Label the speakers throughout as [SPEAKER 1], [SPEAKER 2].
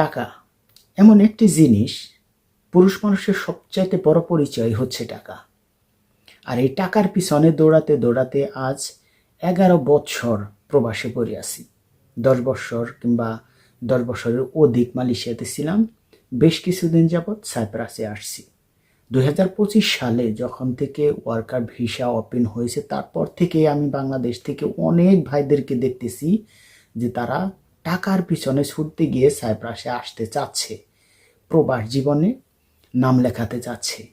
[SPEAKER 1] টাকা। এমন একটি জিনিস পুরুষ মানুষের সবচাইতে বড় পরিচয় হচ্ছে টাকা। আর এই টাকার পিছনে দৌড়াতে দৌড়াতে আজ এগারো বৎসর প্রবাসে পড়ে আছি। দশ বৎসর কিংবা দশ বছরের অধিক মালয়েশিয়াতে ছিলাম। বেশ কিছুদিন যাবৎ সাইপ্রাসে আসছি। দুই হাজার পঁচিশ সালে যখন থেকে ওয়ার্কার ভিসা ওপেন হয়েছে, তারপর থেকে আমি বাংলাদেশ থেকে অনেক ভাইদেরকে দেখতেছি যে তারা টাকার পিছনে ছুটতে গিয়ে সাইপ্রাসে আসতে চাচ্ছে। প্রবাস জীবনে নাম লেখাতে চাচ্ছে।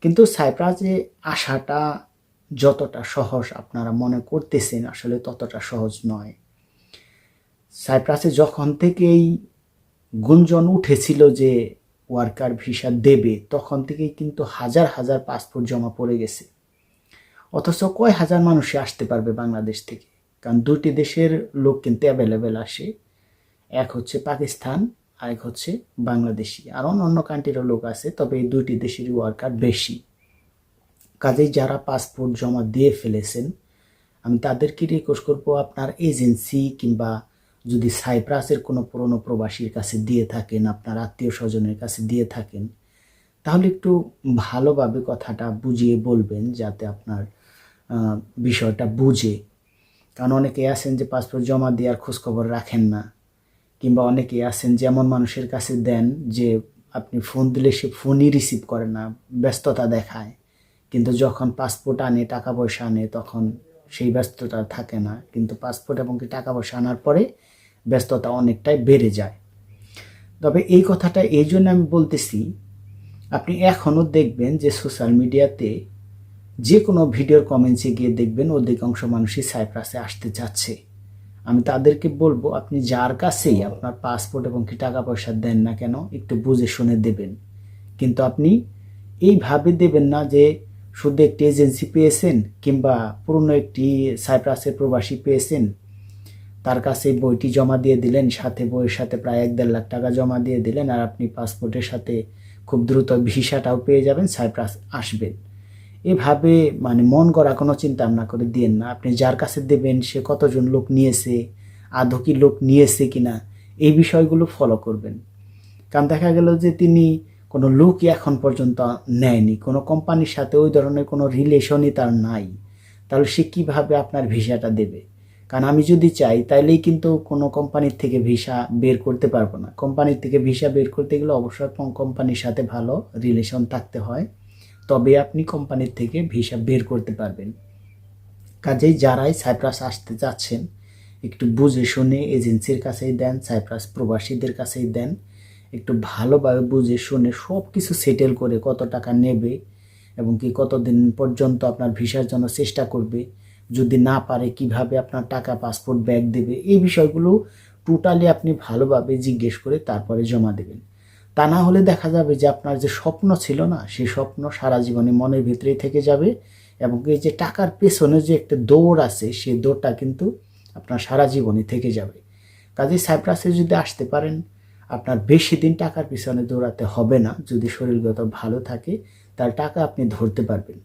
[SPEAKER 1] কিন্তু সাইপ্রাসে আসাটা যতটা সহজ আপনারা মনে করতেছেন, আসলে ততটা সহজ নয়। সাইপ্রাসে যখন থেকেই গুঞ্জন উঠেছিল যে ওয়ার্কার ভিসা দেবে, তখন থেকেই কিন্তু হাজার হাজার পাসপোর্ট জমা পড়ে গেছে। অথচ কয় হাজার মানুষই আসতে পারবে বাংলাদেশ থেকে? কারণ দুটি দেশের লোক কিন্তু অ্যাভেলেবেল আসে। এক হচ্ছে পাকিস্তান আর এক হচ্ছে বাংলাদেশি। আর অন্য অন্য কান্ট্রিরও লোক আছে, তবে এই দুইটি দেশেরই ওয়ার্কার বেশি। কাজেই যারা পাসপোর্ট জমা দিয়ে ফেলেছেন, আমি তাদেরকে রিকোয়েস্ট করব আপনার এজেন্সি কিংবা যদি সাইপ্রাসের কোনো পুরনো প্রবাসীর কাছে দিয়ে থাকেন, আপনার আত্মীয় স্বজনের কাছে দিয়ে থাকেন, তাহলে একটু ভালোভাবে কথাটা বুঝিয়ে বলবেন, যাতে আপনার বিষয়টা বুঝে। কারণ অনেকে আছেন যে পাসপোর্ট জমা দেওয়ার খোঁজখবর রাখেন না, কিংবা অনেকে আছেন যেমন মানুষের কাছে দেন যে আপনি ফোন দিলে সে ফোনই রিসিভ করে না, ব্যস্ততা দেখায়। কিন্তু যখন পাসপোর্ট আনে, টাকা পয়সা আনে, তখন সেই ব্যস্ততা থাকে না। কিন্তু পাসপোর্ট এবং কি টাকা পয়সা আনার পরে ব্যস্ততা অনেকটাই বেড়ে যায়। তবে এই কথাটা এই জন্য আমি বলতেছি, আপনি এখনও দেখবেন যে সোশ্যাল মিডিয়াতে যে কোনো ভিডিওর কমেন্টসে গিয়ে দেখবেন অধিকাংশ মানুষই সাইপ্রাসে আসতে চাচ্ছে। আমি তাদেরকে বলব, আপনি যার কাছেই আপনার পাসপোর্ট এবং কি টাকা পয়সা দেন না কেন, একটু বুঝে শুনে দেবেন। কিন্তু আপনি এইভাবে দেবেন না যে শুধু একটি এজেন্সি পেয়েছেন কিংবা পুরনো একটি সাইপ্রাসের প্রবাসী পেয়েছেন। তার কাছে বইটি জমা দিয়ে দিলেন, সাথে বইয়ের সাথে প্রায় এক দেড় লাখ টাকা জমা দিয়ে দিলেন, আর আপনি পাসপোর্টের সাথে খুব দ্রুত ভিসাটাও পেয়ে যাবেন সাইপ্রাস আসবেন। এভাবে মানে মন করা কোনো চিন্তা ভাবনা করে দিয়েন না। আপনি যার কাছে দেবেন, সে কতজন লোক নিয়েছে, আদৌ কি লোক নিয়েছে কিনা, এই বিষয়গুলো ফলো করবেন। কারণ দেখা গেল যে তিনি কোনো লোকই এখন পর্যন্ত নেয়নি, কোনো কোম্পানির সাথে ওই ধরনের কোনো রিলেশনই তার নাই। তাহলে সে কীভাবে আপনার ভিসাটা দেবে? কারণ আমি যদি চাই, তাইলেই কিন্তু কোনো কোম্পানির থেকে ভিসা বের করতে পারব না। কোম্পানির থেকে ভিসা বের করতে গেলে অবশ্যই কোম্পানির সাথে ভালো রিলেশন থাকতে হয়। তবে আপনি কোম্পানির থেকে ভিসা বের করতে পারবেন। কাজেই যারাই সাইপ্রাস আসতে যাচ্ছেন, একটু বুঝে শুনে এজেন্সির কাছেই দেন, সাইপ্রাস প্রবাসীদের কাছেই দেন। একটু ভালোভাবে বুঝে শুনে সব কিছু সেটেল করে কত টাকা নেবে এবং কি কতদিন পর্যন্ত আপনার ভিসার জন্য চেষ্টা করবে, যদি না পারে কীভাবে আপনার টাকা, পাসপোর্ট, ব্যাগ দেবে, এই বিষয়গুলো টোটালি আপনি ভালোভাবে জিজ্ঞেস করে তারপরে জমা দেবেন। তা না হলে দেখা যাবে যে আপনার যে স্বপ্ন ছিল না, সেই স্বপ্ন সারা জীবনে মনের ভিতরেই থেকে যাবে এবং এই যে টাকার পেছনে যে একটা দৌড় আছে, সেই দৌড়টা কিন্তু আপনার সারা জীবনে থেকে যাবে। কাজে সাইপ্রাসে যদি আসতে পারেন, আপনার বেশি দিন টাকার পিছনে দৌড়াতে হবে না। যদি শরীরগত ভালো থাকে, তার টাকা আপনি ধরতে পারবেন।